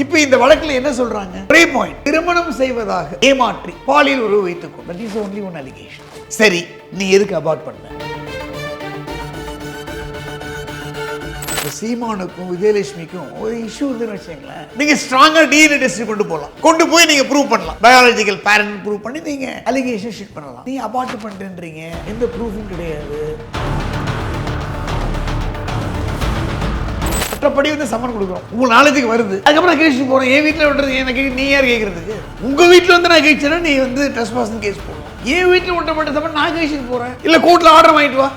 இப்போ இந்த வழக்கில் என்ன சொல்றாங்க? ஒரே பாயிண்ட் திருமணம் செய்வதாக ஏமாற்றி பாலியல் உறவு வைத்துக் that is only one allegation சரி நீ எதுக்கு அபார்ட் பண்ண? சீமானுக்கும் விஜயலட்சுமிக்கும் ஒரு இஷ்யூ இருக்குன்னு வச்சுங்களேன் நீங்க ஸ்ட்ராங்கா டிஎன்ஏ டெஸ்ட் கொண்டு போகலாம் கொண்டு போய் நீங்க ப்ரூவ் பண்ணலாம். பயாலஜிக்கல் பேரண்ட் ப்ரூவ் பண்ணி நீங்க அலிகேஷன் ஷீட் பண்ணலாம். நீ அபார்ட் பண்றேன்றீங்க எந்த ப்ரூஃபும் கிடையாது. மற்றபடி வந்து சம்மன் கொடுக்குறோம். உங்கள் நாலேஜுக்கு வருது. அதுக்கப்புறம் கேஸ் போகிறோம் என் வீட்டில் விட்டுறது எனக்கு நீ யார் கேட்குறதுக்கு உங்க வீட்டில் வந்து நான் கேட்சேன்னா நீ வந்து ட்ரெஸ் பாசன் கேஸ் போடணும் என் வீட்டில் விட்டப்பட்ட சம்மன் நான் கேஸுக்கு போறேன். இல்ல கோர்ட்டில் ஆர்டர் வாங்கிட்டு வா.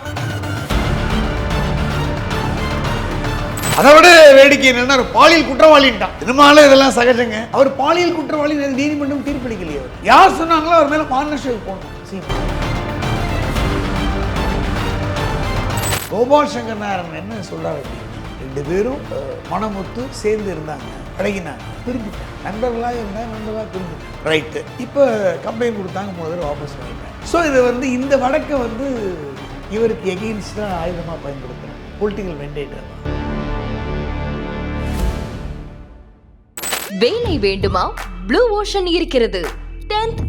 அதை விட வேடிக்கை என்னன்னா ஒரு பாலியல் குற்றவாளின்ட்டான். திருமால இதெல்லாம் சகஜங்க? அவர் பாலியல் குற்றவாளி நீதிமன்றம் தீர்ப்பளிக்கலையே அவர். யார் சொன்னாங்களோ அவர் மேல பார்ட்னர்ஷிப் போகணும் கோபால் சங்கர் நாயரன் என்ன சொல்றாரு ரெண்டு பேரும் மனமுத்து சேர்ந்து இருந்தாங்க பழகினாங்க பிரிஞ்சுட்டாங்க நண்பர்களாக இருந்தாங்க நண்பர்களாக பிரிஞ்சுட்டாங்க ரைட்டு இப்போ கம்ப்ளைண்ட் கொடுத்தாங்க மூணு தடவை வாபஸ் வாங்கிட்டேன். ஸோ இது வந்து இந்த வழக்கை வந்து இவருக்கு எகெயின்ஸ்டாக ஆயுதமாக பயன்படுத்துகிறேன் பொலிட்டிக்கல் வெண்டேட்டர் வேலை வேண்டுமா? ப்ளூ ஓஷன் இருக்கிறது. 10th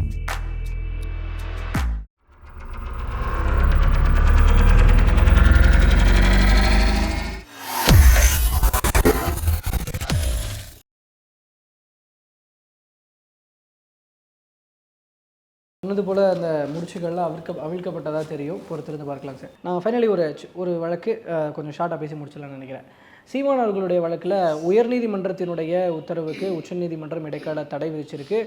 சொன்னது போல் அந்த முடிச்சுகள்லாம் அவிழ்க்க அவிழ்க்கப்பட்டதாக தெரியும். பொறுத்திருந்து பார்க்கலாம் சார் நான் ஃபைனலி ஒரு ஒரு வழக்கு கொஞ்சம் ஷார்ட்டாக பேசி முடிச்சிடலாம்னு நினைக்கிறேன். சீமான் அவர்களுடைய வழக்கில் உயர்நீதிமன்றத்தினுடைய உத்தரவுக்கு உச்சநீதிமன்றம் இடைக்கால தடை விதிச்சிருக்கு.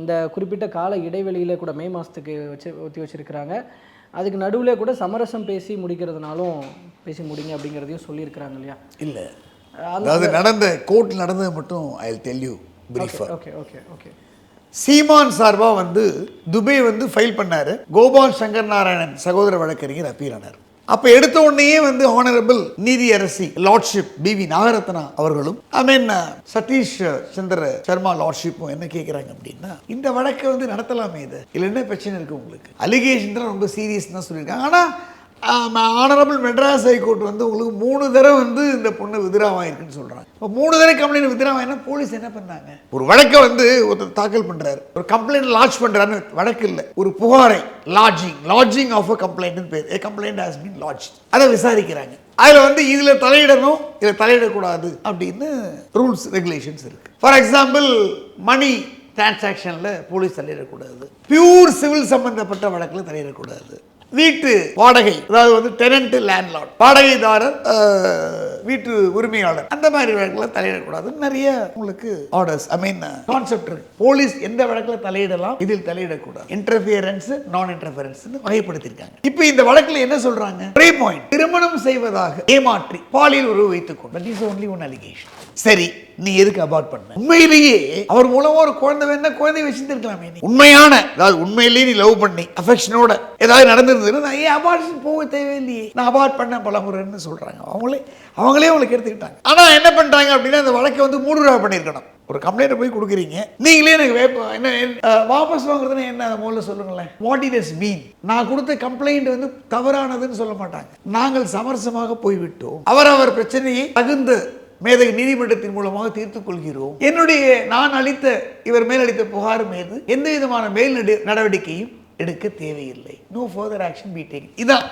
இந்த குறிப்பிட்ட கால இடைவெளியில் கூட மே மாதத்துக்கு வச்சு ஒத்தி வச்சிருக்கிறாங்க. அதுக்கு நடுவில் கூட சமரசம் பேசி முடிக்கிறதுனாலும் பேசி முடிங்க அப்படிங்கிறதையும் சொல்லியிருக்கிறாங்க இல்லையா? இல்லை. அதாவது நடந்த கோர்ட் நடந்தது மட்டும் I tell you okay okay okay Seeman சார்பாக வந்து துபே வந்து ஃபைல் பண்ணாரு. கோபால் சங்கர் நாராயணன் சகோதர வழக்கறிஞர் அப்பீல் ஆனார். அப்போ எடுத்த உடனேயே வந்து ஹானரபிள் நீதி அரசி பி பிவி நாகரத்னா அவர்களும் ஐ மீன் uh, சதீஷ் சந்திர சர்மா லார்ட்ஷிப்பும் என்ன கேட்குறாங்க அப்படின்னா இந்த வழக்கை வந்து நடத்தலாமே இது. இல்லை என்ன பிரச்சனை இருக்கு உங்களுக்கு? அலிகேஷன் தான் ரொம்ப சீரியஸ் தான் சொல்லியிருக்காங்க. ஆனால் ஆனரபிள் மெட்ராஸ் ஹைகோர்ட் வந்து உங்களுக்கு மூணு தடவை வந்து இந்த பொண்ணு விதிராவாயிருக்குன்னு சொல்கிறாங்க இப்போ மூணு தடவை கம்ப்ளைண்ட் விதிராவாயினா போலீஸ் என்ன பண்ணாங்க? ஒரு வழக்கை வந்து ஒருத்தர் தாக்கல் பண்ணுறாரு ஒரு கம்ப்ளைண்ட் லாட்ச் பண்ணுறாருன்னு வழக்கு இல்லை. ஒரு புகாரை லாட்ஜிங் லாட்ஜிங் ஆஃப் அ கம்ப்ளைண்ட்னு பேர். A complaint has been lodge அதை விசாரிக்கிறாங்க. அதில் வந்து இதில் தலையிடணும் இதில் தலையிடக்கூடாது அப்படின்னு ரூல்ஸ் ரெகுலேஷன்ஸ் இருக்குது ஃபார் எக்ஸாம்பிள் மணி டிரான்சாக்ஷனில் போலீஸ் தலையிடக்கூடாது. பியூர் சிவில் சம்மந்தப்பட்ட வழக்கில் தலையிடக்கூடாது. வீட்டு வாடகை அதாவது வந்து டெனண்ட் லேண்ட்லார்ட் வாடகைதாரர் வீட்டு உரிமையாளர். அந்த மாதிரி வழக்கில் தலையிடக்கூடாது நிறைய உங்களுக்கு ஆர்டர்ஸ் ஐ மீன் கான்செப்ட் இருக்கு. போலீஸ் எந்த வழக்கில் தலையிடலாம் இதில் தலையிடக்கூடாது. இன்டர்ஃபியரன்ஸ் நான் இன்டர்ஃபியரன்ஸ் வகைப்படுத்தியிருக்காங்க. இப்போ இந்த வழக்கில் என்ன சொல்றாங்க? ஒரே பாயிண்ட் திருமணம் செய்வதாக ஏமாற்றி பாலியல் உறவு வைத்துக் கொண்டு. இஸ் ஒன்லி ஒன் அலிகேஷன் சரி நீ எதுக்கு அபார்ட் பண்ண? உண்மையிலேயே அவர் மூலமா ஒரு குழந்தை வேணா குழந்தை வச்சிருந்திருக்கலாமே நீ. உண்மையான அதாவது உண்மையிலேயே நீ லவ் பண்ணி அஃபெக்ஷனோட ஏதாவது நடந்து இருந்ததுன்னா நான் ஏன் அபார்ஷன் போக தேவையில்லையே. நான் அபார்ட் பண்ண பலமுறைன்னு சொல்கிறாங்க சொல்றாங்க. அவங்களே அவங்களே அவங்களுக்கு எடுத்துக்கிட்டாங்க. ஆனால் என்ன பண்ணுறாங்க அப்படின்னா அந்த வழக்கை வந்து மூணு பண்ணியிருக்கணும். ஒரு கம்ப்ளைண்ட் போய் கொடுக்குறீங்க. நீங்களே எனக்கு வேப்ப என்ன வாபஸ் வாங்குறதுன்னு என்ன? அதை முதல்ல சொல்லுங்களேன். வாட் இட் இஸ் மீன் நான் கொடுத்த கம்ப்ளைண்ட் வந்து தவறானதுன்னு சொல்ல மாட்டாங்க. நாங்கள் சமரசமாக போய்விட்டோம். அவரவர் பிரச்சனையை தகுந்த மேதகு நீதிமன்றத்தின் மூலமாக தீர்த்துக் கொள்கிறோம். என்னுடைய நான் அளித்த இவர் மேல் அளித்த புகார் மீது எந்த விதமான மேல் நடவடிக்கையும் எடுக்க தேவையில்லை. No further action be take இதான்.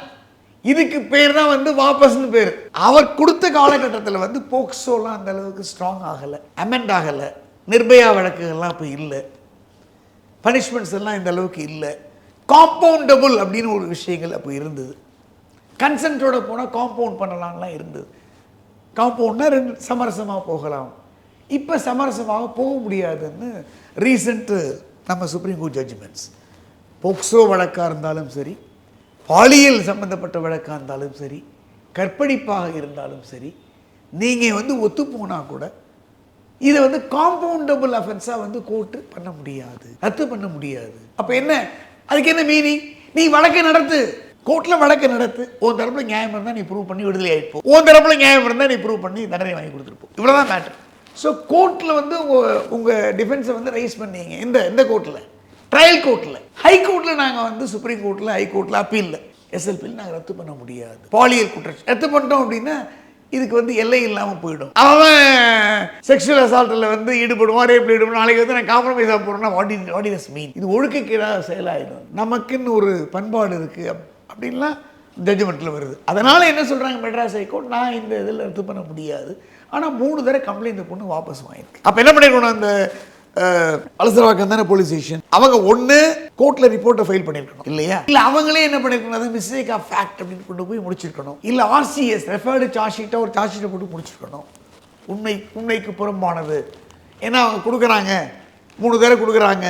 இதுக்கு பேர் தான் வந்து வாபஸ்னு பேர். அவர் கொடுத்த காலகட்டத்தில் வந்து போக்சோலாம் அந்த அளவுக்கு ஸ்ட்ராங் ஆகலை. அமெண்ட் ஆகலை. நிர்பயா வழக்குகள்லாம் இப்போ இல்லை. பனிஷ்மெண்ட்ஸ் எல்லாம் இந்த அளவுக்கு இல்லை. காம்பவுண்டபுள் அப்படின்னு ஒரு விஷயங்கள் அப்போ இருந்தது. கன்சென்ட்டோட போனால் காம்பவுண்ட் பண்ணலாம்லாம் இருந்தது. காம்பவுண்ட்னா ரெண்டு சமரசமாக போகலாம். இப்போ சமரசமாக போக முடியாதுன்னு ரீசண்ட்டு நம்ம சுப்ரீம் கோர்ட் ஜட்ஜ்மெண்ட்ஸ் போக்சோ வழக்காக இருந்தாலும் சரி பாலியல் சம்பந்தப்பட்ட வழக்காக இருந்தாலும் சரி கற்பழிப்பாக இருந்தாலும் சரி நீங்கள் வந்து ஒத்துப்போனால் கூட இதை வந்து காம்பவுண்டபுள் அஃபென்ஸாக வந்து கோர்ட்டு பண்ண முடியாது ரத்து பண்ண முடியாது. அப்போ என்ன? அதுக்கு என்ன மீனிங் நீ வழக்கை நடத்து. கோர்ட்டில் வழக்கு நடத்து. உன் தரப்பில் நியாயம் இருந்தால் நீ ப்ரூவ் பண்ணி விடுதலை ஆகிப்போ உன் தரப்பில் நியாயம் இருந்தால் நீ ப்ரூவ் பண்ணி தண்டனை வாங்கி கொடுத்துருப்போம் இவ்வளோதான் மேட்ரு ஸோ கோர்ட்டில் வந்து உங்கள் உங்கள் டிஃபென்ஸை வந்து ரைஸ் பண்ணீங்க. இந்த இந்த கோர்ட்டில் ட்ரையல் கோர்ட்டில் ஹை கோர்ட்டில் நாங்கள் வந்து சுப்ரீம் கோர்ட்டில் ஹை கோர்ட்டில் அப்பீலில் எஸ்எல்பியில் நாங்கள் ரத்து பண்ண முடியாது. பாலியல் குற்றச்சாட்டு ரத்து பண்ணிட்டோம் அப்படின்னா இதுக்கு வந்து எல்லை இல்லாமல் போயிடும். அவன் செக்ஷுவல் அசால்ட்டில் வந்து ஈடுபடுவான் ரேப்பில் ஈடுபடும் நாளைக்கு வந்து நான் காம்ப்ரமைஸ் ஆக போகிறேன்னா what in what is mean இது ஒழுக்கக்கீடாக செயலாயிடும். நமக்குன்னு ஒரு பண்பாடு இருக்குது அப் அப்படின்லாம் ஜட்ஜ்மெண்ட்டில் வருது. அதனால் என்ன சொல்கிறாங்க மெட்ராஸ் ஹைகோர்ட்? நான் இந்த இதில் ரத்து பண்ண முடியாது. ஆனால் மூணு தடவை கம்ப்ளைண்ட் இந்த பொண்ணு வாபஸ் வாங்கியிருக்கு. அப்போ என்ன பண்ணிருக்கணும் அந்த அலசரவாக்கம் தானே போலீஸ் ஸ்டேஷன் அவங்க ஒன்று கோர்ட்டில் ரிப்போர்ட்டை ஃபைல் பண்ணியிருக்கணும் இல்லையா? இல்லை அவங்களே என்ன பண்ணிருக்கணும் அது மிஸ்டேக் ஆஃப் ஃபேக்ட் அப்படின்னு கொண்டு போய் முடிச்சிருக்கணும். இல்லை ஆர்சிஎஸ் ரெஃபர்டு சார்ஜ் ஷீட்டை ஒரு சார்ஜ் ஷீட்டை போட்டு முடிச்சிருக்கணும். உண்மை உண்மைக்கு புறம்பானது. ஏன்னா அவங்க கொடுக்குறாங்க. மூணு தடவை கொடுக்குறாங்க.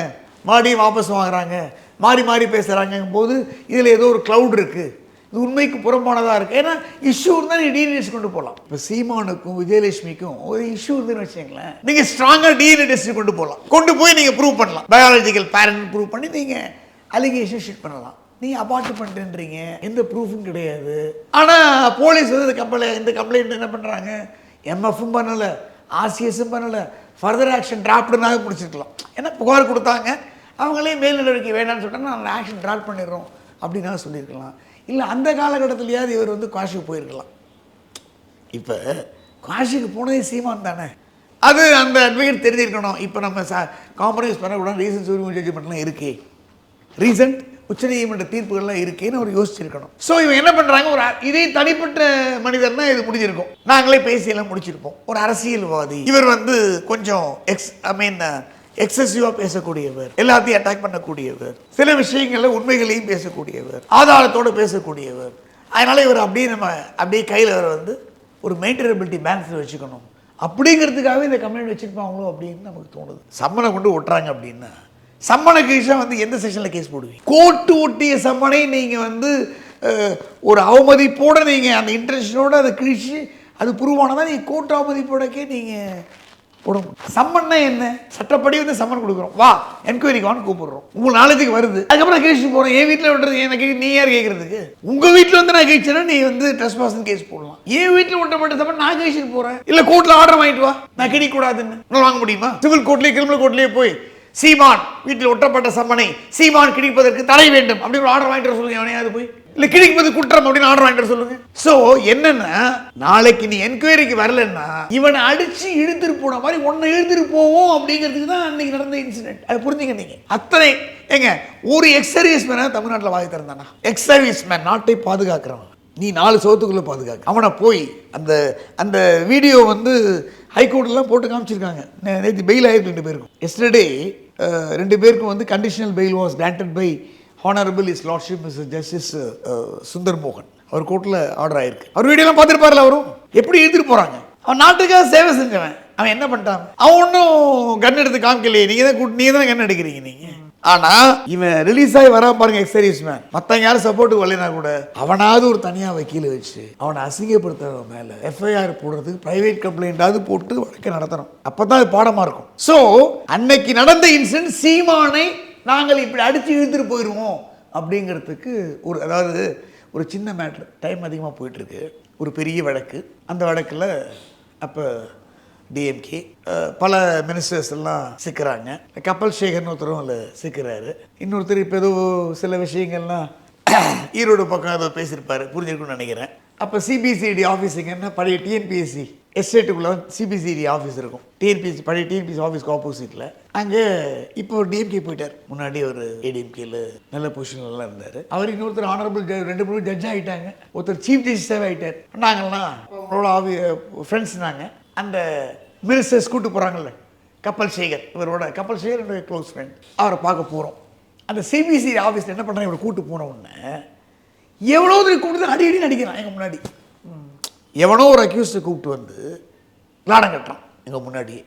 மறுபடியும் வாபஸ் வாங்குறாங்க. மாறி மாறி பேசுகிறாங்க போது இதில் ஏதோ ஒரு க்ளவுட் இருக்குது இது உண்மைக்கு புறம்பானதாக இருக்குது ஏன்னா இஷ்யூ இருந்தால் நீ டிஎன்ஏ கொண்டு போகலாம் இப்போ சீமானுக்கும் விஜயலட்சுமிக்கும் ஒரு இஷ்யூ இருந்துன்னு வச்சுங்களேன் நீங்கள் ஸ்ட்ராங்காக டிஎன்ஏ டெஸ்ட் கொண்டு போகலாம் கொண்டு போய் நீங்கள் ப்ரூவ் பண்ணலாம். பயாலஜிக்கல் பேரண்ட் ப்ரூவ் பண்ணி நீங்கள் அலிகேஷன் ஷீட் பண்ணலாம். நீங்கள் அபார்ட் பண்ணுறேன்றீங்க எந்த ப்ரூஃபும் கிடையாது. ஆனால் போலீஸ் வந்து இந்த கம்ப்ளைண்ட் இந்த கம்ப்ளைண்ட் என்ன பண்ணுறாங்க எம்எஃப்பும் பண்ணலை. ஆர்சிஎஸும் பண்ணலை. ஃபர்தர் ஆக்ஷன் டிராப்டுனாக முடிச்சிருக்கலாம் ஏன்னா புகார் கொடுத்தாங்க. அவங்களே மேல் நடவடிக்கை வேண்டாம்னு சொல்லிட்டு நாங்கள் ஆக்ஷன் ட்ராப் பண்ணிடுறோம். அப்படின்னா சொல்லியிருக்கலாம். இல்லை அந்த காலகட்டத்திலேயாவது இவர் வந்து காஷிக்கு போயிருக்கலாம். இப்போ காஷிக்கு போனதே சீமான் தானே? அது அந்த அட்வொகேட் தெரிஞ்சிருக்கணும். இப்போ நம்ம சா காம்ப்ரமைஸ் பண்ணக்கூடாது ரீசன்ஸ் உரிமை ஜட்ஜ்மெண்ட்லாம் இருக்கே. ரீசன்ட் உச்சநீதிமன்ற தீர்ப்புகள்லாம் இருக்கேன்னு அவர் யோசிச்சிருக்கணும். ஸோ இவன் என்ன பண்ணுறாங்க ஒரு இதே தனிப்பட்ட மனிதர்னா இது முடிஞ்சிருக்கும். நாங்களே பேசியெல்லாம் முடிச்சிருப்போம். ஒரு அரசியல்வாதி. இவர் வந்து கொஞ்சம் எக்ஸ் ஐ மீன் எக்ஸசிவாக பேசக்கூடியவர் எல்லாத்தையும் அட்டாக் பண்ணக்கூடியவர் சில விஷயங்கள்ல உண்மைகளையும் பேசக்கூடியவர் ஆதாரத்தோடு பேசக்கூடியவர். அதனால இவர் அப்படியே நம்ம அப்படியே கையில் வர வந்து ஒரு மெயின்டெனபிலிட்டி பேலன்ஸில் வச்சுக்கணும். அப்படிங்கிறதுக்காகவே இந்த கம்ப்ளைண்ட் வச்சிருப்பாங்களோ அப்படின்னு நமக்கு தோணுது. சம்மனை கொண்டு ஒட்டுறாங்க அப்படின்னா சம்மனை கேஸாக வந்து எந்த செக்ஷனில் கேஸ் போடுவீங்க? கோட்டு ஒட்டிய சம்மனை நீங்கள் வந்து ஒரு அவமதிப்போடு நீங்கள் அந்த இன்டென்ஷனோடு அதை கிழிச்சு அது புருவானதான் நீங்கள் கோட்டு அவமதிப்போடக்கே நீங்கள் போட முடியும் சம்மன்னா என்ன? சட்டப்படி வந்து சம்மன் கொடுக்குறோம். வா என்கொயரிக்கு வான்னு கூப்பிடுறோம். உங்கள் நாலேஜுக்கு வருது. அதுக்கப்புறம் நான் கேஸ் போகிறேன் என் வீட்டில் விட்டுறது எனக்கு நீ யார் கேட்குறதுக்கு உங்கள் வீட்டில் வந்து நான் கேட்சேன்னா நீ வந்து ட்ரெஸ் பாசன் கேஸ் போடலாம். என் வீட்டில் ஒட்டப்பட்ட சம்மன் நான் கேஸுக்கு போகிறேன் இல்லை கோர்ட்டில் ஆர்டர் வாங்கிட்டு வா. நான் கிடிக்கூடாதுன்னு உன்னால வாங்க முடியுமா? சிவில் கோர்ட்லேயே கிரிமினல் கோர்ட்லேயே போய் சீமான் வீட்டில் ஒட்டப்பட்ட சம்மனை சீமான் கிழிப்பதற்கு தடை வேண்டும். அப்படின்னு ஆர்டர் வாங்கிட்டு சொல்லுங்க. எவனையாவது போய். இல்லை கிழிக்கு போது குற்றம் அப்படின்னு ஆர்டர் வாங்கிட்டு சொல்லுங்க. ஸோ என்னன்னா நாளைக்கு நீ என்கொயரிக்கு வரலன்னா இவனை அடிச்சு இழுத்துட்டு போன மாதிரி உன்னை இழுத்துட்டு போவோம் அப்படிங்கிறதுக்கு தான் அன்னைக்கு நடந்த இன்சிடென்ட் அது புரிஞ்சுங்க நீங்க. அத்தனை ஏங்க ஒரு எக்ஸ் சர்வீஸ் மேன தமிழ்நாட்டில் வாங்கி திறந்தானா எக்ஸ் சர்வீஸ் மேன் நாட்டை பாதுகாக்கிறவன். நீ நாலு சோத்துக்குள்ளே பாதுகாக்க. அவனை போய் அந்த அந்த வீடியோ வந்து ஹைகோர்ட்லாம் போட்டு காமிச்சிருக்காங்க. நேற்று பெயில் ஆயிருக்கு ரெண்டு பேருக்கும். எஸ்டர்டே ரெண்டு பேருக்கும் வந்து conditional bail was granted by honourable is lordship miss justice Sundar மோகன் அவர் கோர்ட்டில் ஆர்டர் ஆயிருக்கு. அவர் வீடியோலாம் பார்த்துருப்பார்ல அவரும் எப்படி எழுதிட்டு போகிறாங்க அவன் நாட்டுக்காக சேவை செஞ்சவன். அவன் என்ன பண்ணிட்டான் அவன் ஒன்றும் கன் எடுத்து காமிக்கலையே. நீங்கள் தான் கூட்டு நீங்கள் தான் கன் எடுக்கிறீங்க நீங்க? ஆனா இவன் ரிலீஸ் ஆகி வரா பாருங்க எக்ஸர்வீஸ் மேன் மத்தவங்க யாரும் சப்போர்ட்டுக்கு வரலைனா கூட அவனாவது ஒரு தனியா வக்கீல வச்சு அவனை அசிங்கப்படுத்துற மேல எஃப்ஐஆர் போடுறதுக்கு பிரைவேட் கம்ப்ளைண்டாவது போட்டு வழக்கை நடத்தணும். அப்பதான் அது பாடமா இருக்கும். சோ அன்னைக்கு நடந்த இன்சிடென்ட் சீமானை நாங்கள் இப்படி அடித்து இழுத்துட்டு போயிடுவோம் அப்படிங்கிறதுக்கு ஒரு அதாவது ஒரு சின்ன மேட்ரு டைம் அதிகமாக போயிட்டுருக்கு. ஒரு பெரிய வழக்கு. அந்த வழக்கில் அப்போ டிஎம்கே பல மினிஸ்டர்ஸ் எல்லாம் சிக்கிறாங்க. கப்பல் சேகர்னு ஒருத்தரும் அதில் சிக்கிறாரு. இன்னொருத்தர் இப்போ ஏதோ சில விஷயங்கள்லாம் ஈரோடு பக்கம் ஏதோ பேசியிருப்பாரு. புரிஞ்சிருக்குன்னு நினைக்கிறேன். அப்போ சிபிசிஐடி ஆஃபீஸுங்கன்னா பழைய டிஎன்பிஎஸ்சி எஸ்டேட்டுக்குள்ளே சிபிசிடி ஆஃபீஸ் இருக்கும். டிஎன்பிசி பழைய டிஎன்பிசி ஆஃபீஸ்க்கு ஆப்போசிட்டில் அங்கே இப்போ ஒரு டிஎம்கே போயிட்டார். முன்னாடி ஒரு ஏடிஎம்கேல நல்ல பொசிஷன்லாம் இருந்தார். அவர் இன்னொருத்தர் ஆனரபிள் ரெண்டு மூணு ஜட்ஜ் ஆகிட்டாங்க ஒருத்தர் சீஃப் ஜஸ்டிஸாகவே ஆகிட்டார் நாங்கள்லாம் அவங்களோட ஆஃபி ஃப்ரெண்ட்ஸ் நாங்கள் அந்த மினிஸ்டர்ஸ் கூட்டு போகிறாங்கல்ல கப்பல் சேகர் இவரோட கப்பல் சேகர் என்னுடைய க்ளோஸ் ஃப்ரெண்ட் அவரை பார்க்க போகிறோம் அந்த சிபிசி ஆஃபீஸில் என்ன பண்ணுறாங்க இவரை கூட்டு போன உடனே எவ்வளோ தூரம் கூப்பிட்டு அடி அடி நடிக்கிறான் எங்கள் முன்னாடி. எவனோ ஒரு அக்யூஸ்டை கூப்பிட்டு வந்து லாடம் கட்டுறான் எங்கள் முன்னாடியே.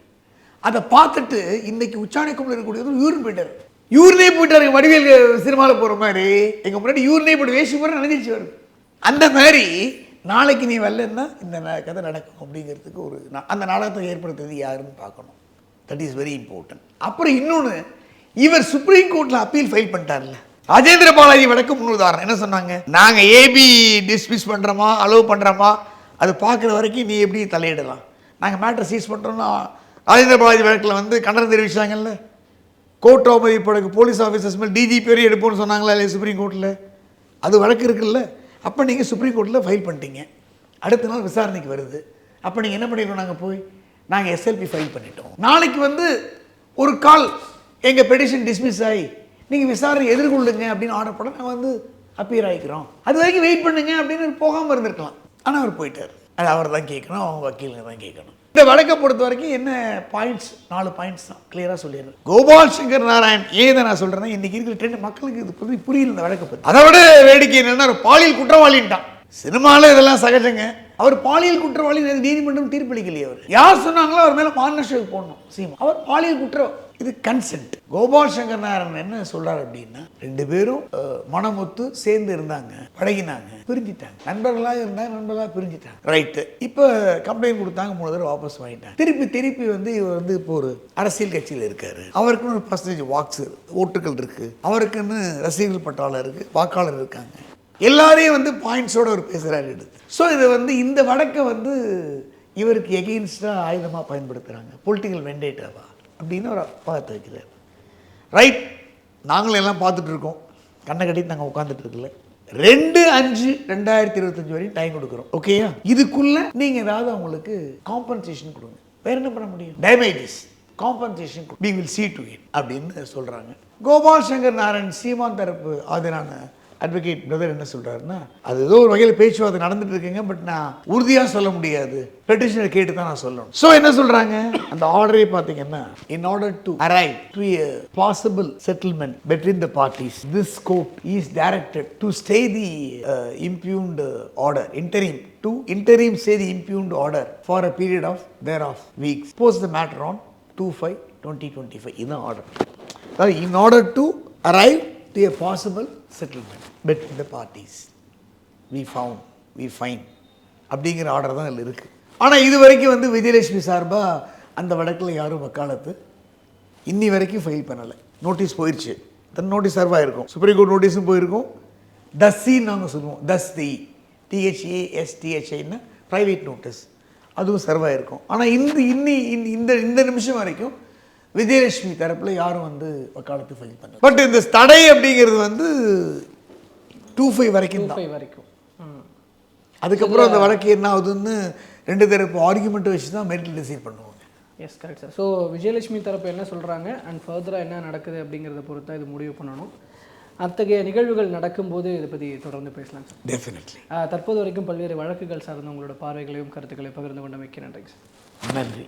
அதை பார்த்துட்டு இன்னைக்கு உச்சாணி கும்பல் இருக்கக்கூடியவர் யூரின் போயிட்டார். யூரினே போயிட்டார் வடிவேல் சினிமாவில் போகிற மாதிரி. எங்கள் முன்னாடி யூரினே போட்டு வேஷம் போகிற நினைஞ்சிச்சு வருது அந்த மாதிரி நாளைக்கு நீ வரலன்னா இந்த ந- கதை நடக்கும் அப்படிங்கிறதுக்கு ஒரு அந்த நாடகத்தை ஏற்படுத்துறது யாருன்னு பார்க்கணும். தட் இஸ் வெரி இம்பார்ட்டன்ட் அப்புறம் இன்னொன்று இவர் சுப்ரீம் கோர்ட்டில் அப்பீல் ஃபைல் பண்ணிட்டார்ல ராஜேந்திர பாலாஜி வழக்கு முன்னுதாரணம் என்ன சொன்னாங்க? நாங்கள் ஏபி டிஸ்மிஸ் பண்ணுறோமா அலோவ் பண்ணுறோமா அது பார்க்குற வரைக்கும் நீ எப்படி தலையிடலாம்? நாங்கள் மேட்ரை சீஸ் பண்ணுறோன்னா ராஜேந்திர பாலாஜி வழக்கில் வந்து கண்டனம் தெரிவிச்சாங்கல்ல? கோர்ட் அவமதிப்படக்கு போலீஸ் ஆஃபீஸர்ஸ் மேலே டிஜிபி வரை எடுப்போம்னு சொன்னாங்களா இல்லையா சுப்ரீம் கோர்ட்டில் அது வழக்கு இருக்குல்ல? அப்போ நீங்கள் சுப்ரீம் கோர்ட்டில் ஃபைல் பண்ணிட்டீங்க. அடுத்த நாள் விசாரணைக்கு வருது. அப்போ நீங்கள் என்ன பண்ணிடணும் நாங்கள் போய்? நாங்கள் எஸ்எல்பி ஃபைல் பண்ணிட்டோம். நாளைக்கு வந்து ஒரு கால் எங்கள் பெடிஷன் டிஸ்மிஸ் ஆகி நீங்கள் விசாரணை எதிர்கொள்ளுங்க அப்படின்னு ஆர்டர் பண்ண நாங்கள் வந்து அப்பியர் ஆகிக்கிறோம். அது வரைக்கும் வெயிட் பண்ணுங்க அப்படின்னு போகாமல் இருந்திருக்கலாம். ஆனால் அவர் போயிட்டார். அது அவர் தான் கேட்கணும் அவங்க வக்கீலுங்க தான் கேட்கணும். இந்த வழக்கை பொறுத்த வரைக்கும் என்ன பாயிண்ட்ஸ் நாலு பாயிண்ட்ஸ் தான். கிளியராக சொல்லிடுறேன். கோபால் சங்கர் நாராயண் ஏதை நான் சொல்கிறேன்னா இன்னைக்கு இருக்கிற ட்ரெண்ட் மக்களுக்கு இது பற்றி புரியல இந்த வழக்கை பற்றி அதை விட வேடிக்கை என்னென்னா ஒரு பாலியல் குற்றவாளின்ட்டான். சினிமாவில் இதெல்லாம் சகஜங்க. அவர் பாலியல் குற்றவாளி நீதிமன்றம் தீர்ப்பளிக்கலையே அவர். யார் சொன்னாங்களோ அவர் மேலே மாநஷ்டத்துக்கு போடணும் சீமா. அவர் பாலியல் குற்ற இது கன்சென்ட் கோபால் சங்கர் நாராயணன் என்ன சொல்றாரு அப்படின்னா ரெண்டு பேரும் மனமுத்து மனமொத்து சேர்ந்து இருந்தாங்க பழகினாங்க பிரிஞ்சிட்டாங்க. நண்பர்களாக இருந்தாங்க நண்பர்களாக பிரிஞ்சிட்டாங்க. ரைட்டு இப்போ கம்ப்ளைண்ட் கொடுத்தாங்க மூணு தடவை வாபஸ் வாங்கிட்டாங்க. திருப்பி திருப்பி வந்து இவர் வந்து இப்போ ஒரு அரசியல் கட்சியில் இருக்காரு. அவருக்குன்னு ஒரு பர்சன்டேஜ் வாக்ஸ் ஓட்டுகள் இருக்கு. அவருக்குன்னு ரசிகர்கள் பட்டாளர் இருக்கு வாக்காளர் இருக்காங்க. எல்லாரையும் வந்து பாயிண்ட்ஸோட அவர் பேசுகிறாரு எடுத்து ஸோ இது வந்து இந்த வழக்கை வந்து இவருக்கு எகெயின்ஸ்டாக ஆயுதமாக பயன்படுத்துகிறாங்க பொலிட்டிக்கல் வெண்டேட்டாவா அப்படின்னு அவர் பார்த்து வைக்கிறார் ரைட் நாங்களும் எல்லாம் பார்த்துட்ருக்கோம் கண்ணை கட்டிட்டு நாங்கள் உட்காந்துட்டு இருக்கல. ரெண்டு அஞ்சு ரெண்டாயிரத்தி இருபத்தஞ்சு வரையும் டைம் கொடுக்குறோம். ஓகேயா இதுக்குள்ள நீங்கள் ஏதாவது அவங்களுக்கு காம்பன்சேஷன் கொடுங்க. வேறு என்ன பண்ண முடியும்? Damages compensation we see to to it. அப்படின்னு சொல்கிறாங்க கோபால் சங்கர் நாராயண் சீமான் தரப்பு ஆதரான அட்வொகேட் பிரதர் என்ன சொல்கிறாருன்னா அது ஏதோ ஒரு வகையில் பேச்சுவார்த்தை நடந்துட்டு இருக்குங்க பட் நான் உறுதியாக சொல்ல முடியாது பெட்டிஷனர் கேட்டு தான் நான் சொல்லணும் ஸோ என்ன சொல்கிறாங்க அந்த ஆர்டரே பார்த்தீங்கன்னா in order to arrive to a possible settlement between the parties this scope is directed to stay the impugned order interim to interim stay the impugned order for a period of three of weeks post the matter on two five twenty twenty five இதுதான் order in order to arrive to a possible settlement between the parties. We found we find. அப்படிங்கிற order தான் அதில் இருக்குது ஆனால் இது வரைக்கும் வந்து விஜயலட்சுமி சார்பாக அந்த வழக்கில் யாரும் வக்காலத்து இன்னி வரைக்கும் ஃபைல் பண்ணலை. நோட்டீஸ் போயிடுச்சு தன் நோட்டீஸ் சர்வ் ஆயிருக்கும். சுப்ரீம் கோர்ட் நோட்டீஸும் போயிருக்கும். தஸ்ஸின்னு நாங்கள் சொல்லுவோம். தஸ் தி டிஹெச்ஏ எஸ்டிஹெச்ஐன்னு ப்ரைவேட் நோட்டீஸ் அதுவும் சர்வ் ஆயிருக்கும். ஆனால் இந்த இன்னி இந்த இந்த நிமிஷம் வரைக்கும் விஜயலட்சுமி தரப்புல யாரும் வந்து வக்காலத்து ஃபைல் பண்ணல. பட் இந்த தடை அப்படிங்கிறது வந்து டூ ஃபைவ் வரைக்கும் தான். ஃபைவ் வரைக்கும். அதுக்கப்புறம் அந்த வழக்கு என்ன ஆகுதுன்னு ரெண்டு தரப்பு ஆர்குமெண்ட் வச்சு தான் மெரிட்டில் டிசைட் பண்ணுவாங்க. Yes correct sir so Vijayalakshmi தரப்பு என்ன சொல்கிறாங்க அண்ட் ஃபர்தராக என்ன நடக்குது அப்படிங்கிறத பொறுத்து தான் இது முடிவு பண்ணணும். அத்தகைய நிகழ்வுகள் நடக்கும்போது இதை பற்றி தொடர்ந்து பேசலாம் சார் டெஃபினெட்லி தற்போது வரைக்கும் பல்வேறு வழக்குகள் சார்ந்த உங்களோட பார்வைகளையும் கருத்துக்களையும் பகிர்ந்து கொண்டமைக்கு நன்றிங்க சார் நன்றி.